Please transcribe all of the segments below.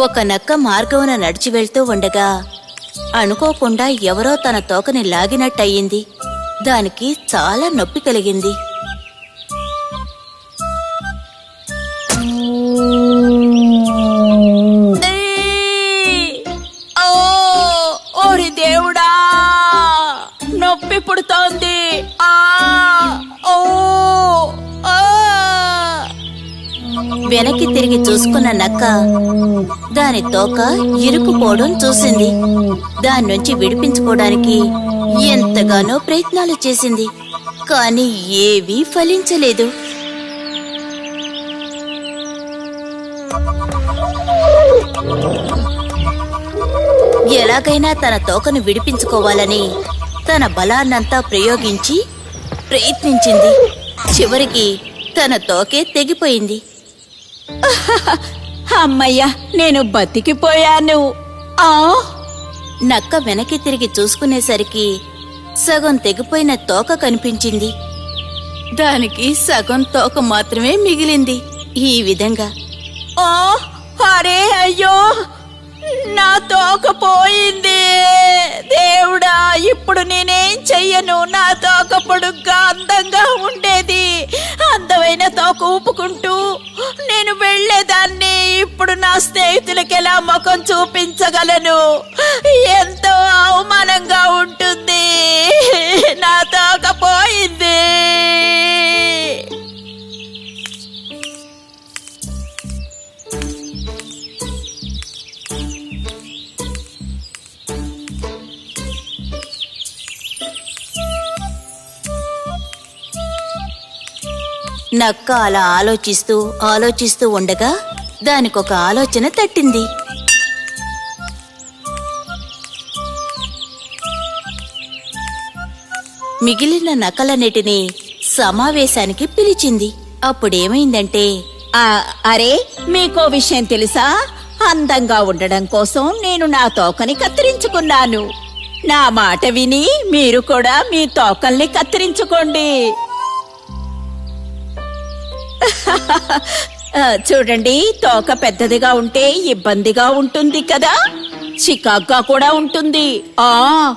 ఒక నక్క మార్గమున నడిచి వెళ్తూ ఉండగా అనుకోకుండా ఎవరో తన తోకని లాగినట్టయింది. దానికి చాలా నొప్పి కలిగింది. పుడుతోంది. ఆ ఓ వెనక్కి తిరిగి చూసుకున్న నక్క దాని తోక ఇరుకుపోవడం చూసింది. దాని నుంచి విడిపించుకోవడానికి ఎంతగానో ప్రయత్నాలు చేసింది కాని ఏవీ ఫలించలేదు. ఎలాగైనా తన తోకను విడిపించుకోవాలని తన బలాన్నంతా ప్రయోగించి ప్రయత్నించింది. చివరికి తన తోకే తెగిపోయింది. అమ్మయ్య నేను బతికిపోయాను. ఆ? నక్క వెనక్కి తిరిగి చూసుకునేసరికి సగం తెగిపోయిన తోక కనిపించింది. దానికి సగం తోక మాత్రమే మిగిలింది. ఈ విధంగా. ఓ అరే అయ్యో! నా తోక పోయింది. దేవుడా! ఇప్పుడు నేనేం చెయ్యను? నా తోక పొడుగ్గా అందంగా ఉండేది. అందమైన తోక ఊపుకుంటూ నేను వెళ్ళేదాన్ని. ఇప్పుడు నా స్నేహితులకి ఎలా ముఖం చూపించగలను? ఎంతో అవమానంగా ఉంటుంది. నక్క అలా ఆలోచిస్తూ ఆలోచిస్తూ ఉండగా దానికొక ఆలోచన తట్టింది. మిగిలిన నకలన్నిటిని సమావేశానికి పిలిచింది. అప్పుడేమైందంటే అరే మీకో విషయం తెలుసా? అందంగా ఉండడం కోసం నేను నా తోకని కత్తిరించుకున్నాను. నా మాట విని మీరు కూడా మీ తోకల్ని కత్తిరించుకోండి. చూడండి తోక పెద్దదిగా ఉంటే ఇబ్బందిగా ఉంటుంది కదా? చికాగ్గా కూడా ఉంటుంది. ఆ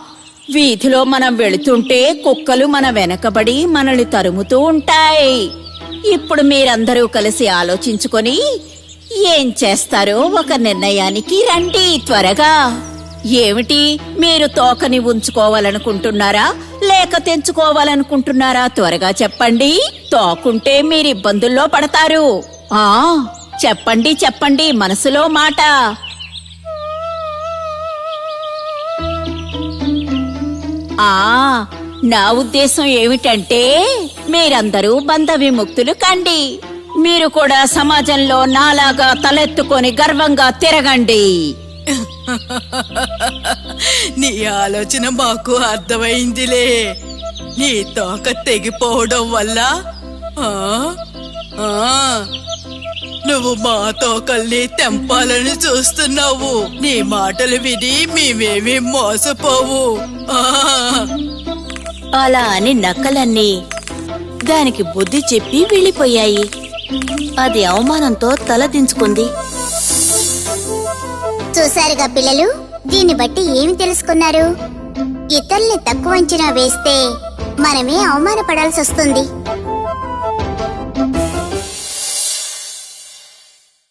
వీధిలో మనం వెళుతుంటే కుక్కలు మన వెనకబడి మనల్ని తరుముతూ ఉంటాయి. ఇప్పుడు మీరందరూ కలిసి ఆలోచించుకొని ఏం చేస్తారో ఒక నిర్ణయానికి రండి త్వరగా. ఏమిటి? మీరు తోకని ఉంచుకోవాలనుకుంటున్నారా? లేక తెంచుకోవాలనుకుంటున్నారా? త్వరగా చెప్పండి. తోకుంటే మీరు ఇబ్బందుల్లో పడతారు. ఆ చెప్పండి చెప్పండి. మనసులో మాట. ఆ నా ఉద్దేశం ఏమిటంటే మీరందరూ బంధ విముక్తులు కండి. మీరు కూడా సమాజంలో నాలాగా తలెత్తుకొని గర్వంగా తిరగండి. నీ ఆలోచన మాకు అర్థమైందిలే. నీ తోక తెగిపోవడం వల్ల ఆ నువ్వు మా తోకల్ని తెంపాలని చూస్తున్నావు. నీ మాటలు విని మేమేమీ మోసపోవు. అలా అని నక్కలన్నీ దానికి బుద్ధి చెప్పి వెళ్ళిపోయాయి. అది అవమానంతో తల దించుకుంది చూశారుగా పిల్లలు? దీన్ని బట్టి ఏమి తెలుసుకున్నారు? ఇతరుల్ని తక్కువ అంచనా వేస్తే మనమే అవమానపడాల్సి వస్తుంది